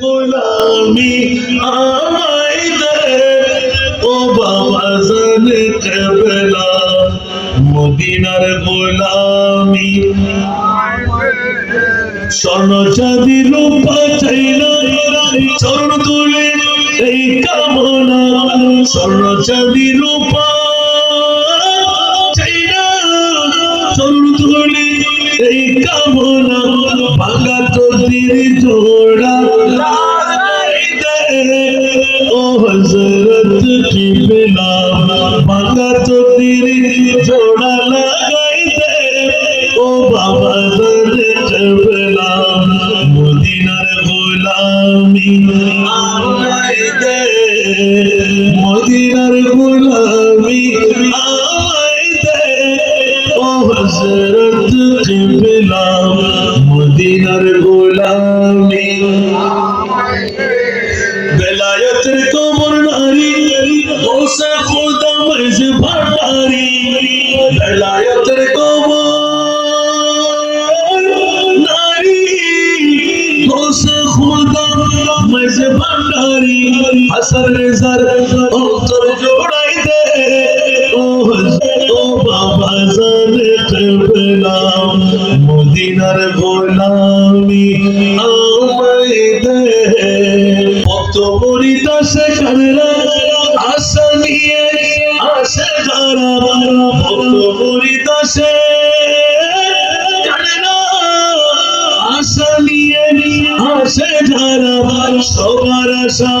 গোলামি আমায় দে। ও বাবা, জানে কেবলা মদিনার গোলামি। স্বর্ণ চাঁদি রূপা চাই না স্বর্ণ তুলে এই কামনা। স্বর্ণ চাঁদি রূপা এই কামনা। ভাঙা তোদের জোড়া হজরত কি বেলা ভাঙা তোদের জোড়া লাগাই দে ও বাবা দরে করবলা মদিনার গোলামি আমায় দে। মদিনার গোলামি আমায় দে। ও হযরত কিবলা মদিনার গোলামি বেলায়তের কবর বেলায়তের কবর, নারী ওসে খোদা মজ ভাটারি হাসান রেজার অন্তর জোড়াই দে। ও ও বাবা, জানে করবলা মদিনার গোলামি আমায় দে। কত মরিদা সে আশা আসে কত নিয়ে আসে যারা সবার আশা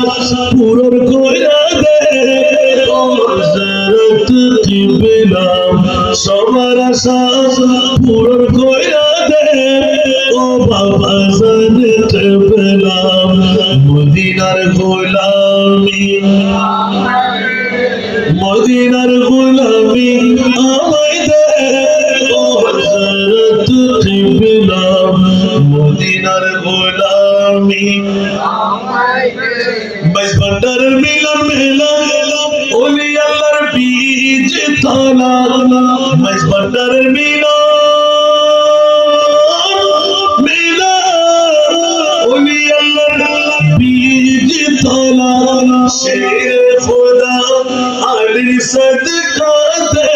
পূরণ কইরা দে। কিবলা সবার আশা পূরণ কইরা দে। ও বাবা, জানে কিবলা মদিনার গোলামি। মদিনার গোলামি মদিনার গোলামি। বাস ভান্ডারের মিলন মেলা ওলি আল্লাহর বীজ তলা বাস ভান্ডারের মিলন মেলা। ওলি আল্লাহর বীজ তলা শের খোদা আলী সদকা দে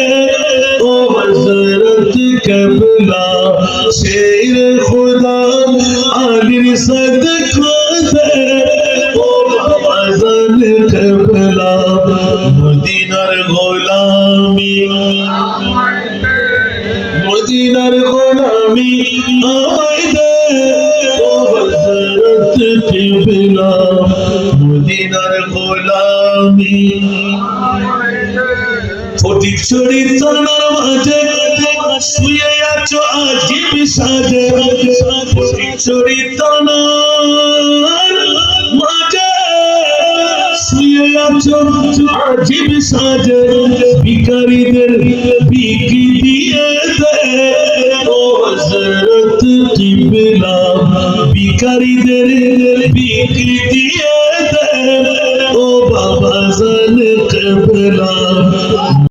ও হযরত কবলা, শের খোদা কিবলা মদিনার গোলামি ফটিক শরীর তোনার মাঝে শুয়ে আছো আজিব সাজে ফটিক শরীর তোনার মাঝে শুয়ে আছো আজিব সাজে ভিখারিদের বিক্রি দিয়ে দেন ও বাবা জান কেবলা